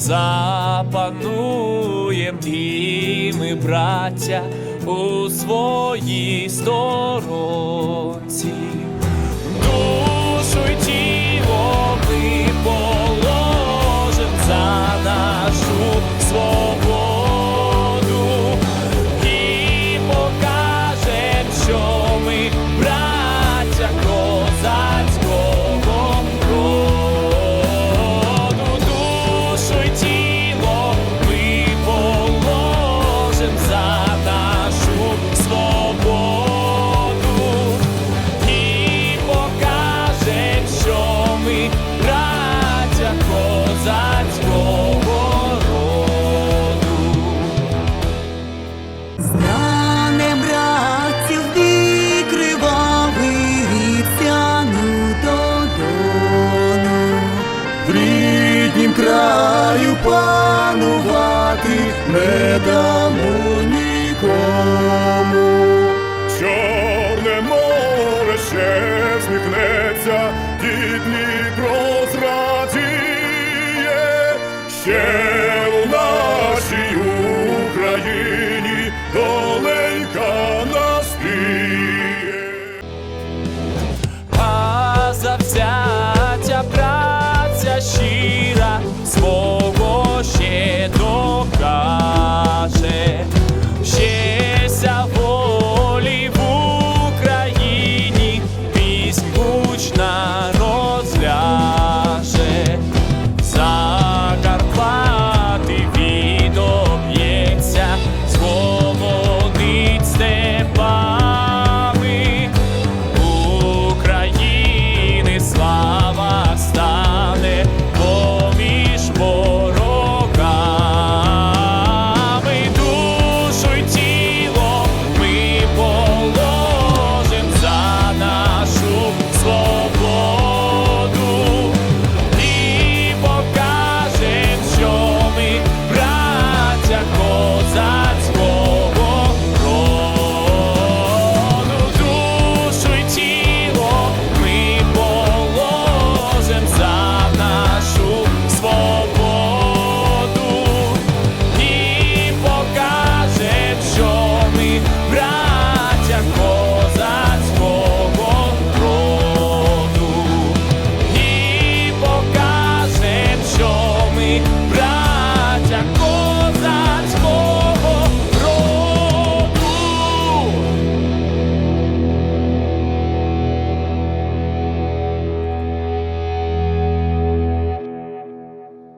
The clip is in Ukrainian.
запануєм і ми, браття, у своїй сторонці. Не дамо нікому. Чорне море ще всміхнеться, і Дніпро зрадіє, ще нічна.